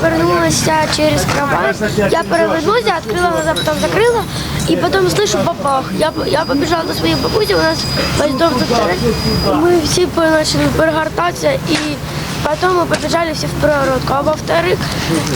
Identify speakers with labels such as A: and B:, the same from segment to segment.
A: перевернулась через кровать. Я перевернулась, я открыла глаза, потом закрыла. И потом слышу бабах. Я, я побежала до своей бабуси, у нас весь дом затарит. Мы все начали перегортаться и Потом мы побежали все в прородку. А во-вторых,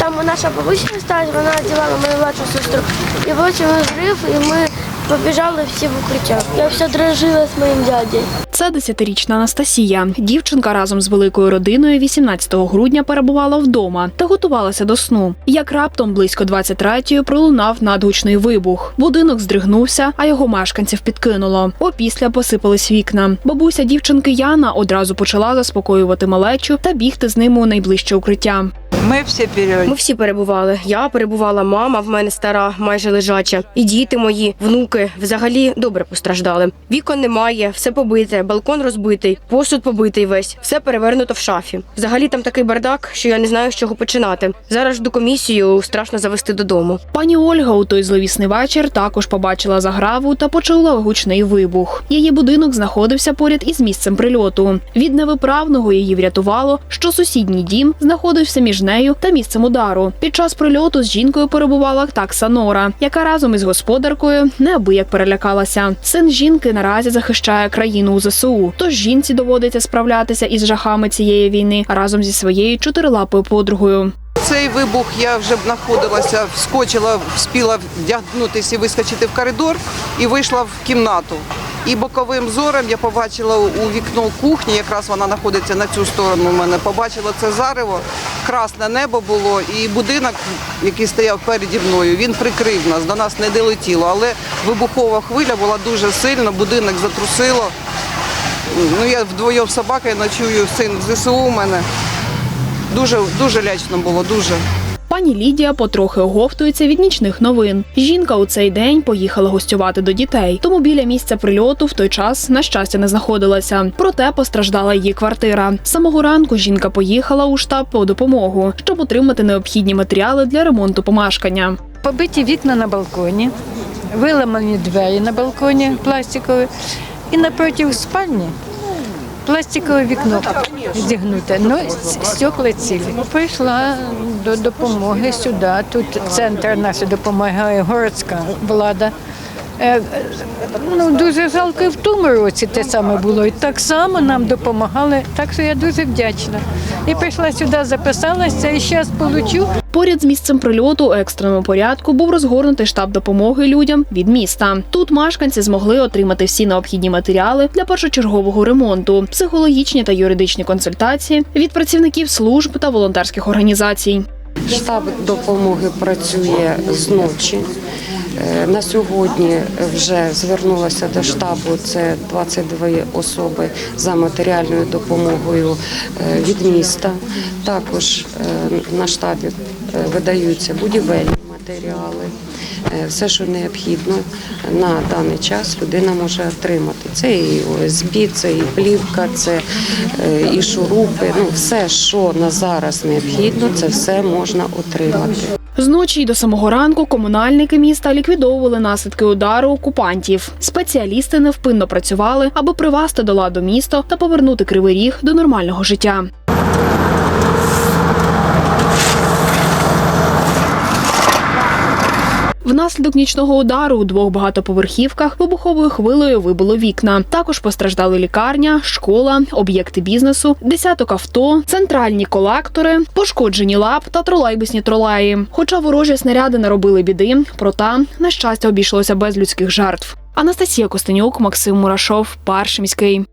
A: там наша бабуся осталась, вона одевала мою младшую сестру. И вот взрыв, и мы побежали всі в укриття. Я вся дрожила з моїм дядей.
B: Це 10-річна Анастасія. Дівчинка разом з великою родиною 18 грудня перебувала вдома та готувалася до сну. Як раптом близько 23-ї пролунав надгучний вибух. Будинок здригнувся, а його мешканців підкинуло. Опісля посипались вікна. Бабуся дівчинки Яна одразу почала заспокоювати малечу та бігти з ними у найближче укриття.
C: Мы все перевели.
D: Ми всі перебували. Я перебувала, мама в мене стара, майже лежача. І діти мої, внуки взагалі добре постраждали. Вікон немає, все побите, балкон розбитий, посуд побитий весь, все перевернуто в шафі. Взагалі там такий бардак, що я не знаю, з чого починати. Зараз жду комісію, страшно завести додому.
B: Пані Ольга у той зловісний вечір також побачила заграву та почула гучний вибух. Її будинок знаходився поряд із місцем прильоту. Від невиправного її врятувало, що сусідній дім знаходився між нею та місцем удару. Під час прильоту з жінкою перебувала такса Нора, яка разом із господаркою неабияк перелякалася. Син жінки наразі захищає країну у ЗСУ. Тож жінці доводиться справлятися із жахами цієї війни разом зі своєю чотирилапою подругою.
C: Цей вибух я вже знаходилася, вскочила, вспіла вдягнутися і вискочити в коридор і вийшла в кімнату. І боковим зором я побачила у вікно кухні, якраз вона знаходиться на цю сторону мене. Побачила це зарево, красне небо було, і будинок, який стояв переді мною, він прикрив нас, до нас не долетіло. Але вибухова хвиля була дуже сильна, будинок затрусило. Ну я вдвоєм з собакою ночую, син в ЗСУ у мене. Дуже дуже лячно було, дуже.
B: Пані Лідія потрохи оговтується від нічних новин. Жінка у цей день поїхала гостювати до дітей, тому біля місця прильоту в той час на щастя не знаходилася. Проте постраждала її квартира. З самого ранку жінка поїхала у штаб по допомогу, щоб отримати необхідні матеріали для ремонту помешкання.
E: Побиті вікна на балконі, виламані двері на балконі пластикові і напроти спальні пластикове вікно зігнуте. Ну, стекла цілі. Прийшла до допомоги сюди. Тут центр нашої допомагає городська влада. Е, Ну, дуже жалко і в тому році те саме було. І так само нам допомагали. Так що я дуже вдячна. І прийшла сюди, записалася і зараз получу.
B: Поряд з місцем прильоту у екстреному порядку був розгорнутий штаб допомоги людям від міста. Тут мешканці змогли отримати всі необхідні матеріали для першочергового ремонту, психологічні та юридичні консультації від працівників служб та волонтерських організацій.
F: Штаб допомоги працює зночі. Е, На сьогодні вже звернулося до штабу. Це 22 особи за матеріальною допомогою е, від міста. Також е, на штабі видаються будівельні матеріали. Все, що необхідно на даний час, людина може отримати. Це і ОСБ, це і плівка, це і шурупи. Ну все, що на зараз необхідно, це все можна отримати.
B: Зночі й до самого ранку комунальники міста ліквідовували наслідки удару окупантів. Спеціалісти невпинно працювали, аби привести до ладу місто та повернути кривий ріг до нормального життя. Внаслідок нічного удару у двох багатоповерхівках вибуховою хвилею вибило вікна. Також постраждали лікарня, школа, об'єкти бізнесу, десяток авто, центральні колектори, пошкоджені лап та тролейбусні тролеї. Хоча ворожі снаряди наробили біди, проте на щастя обійшлося без людських жертв. Анастасія Костенюк, Максим Мурашов, Перший міський.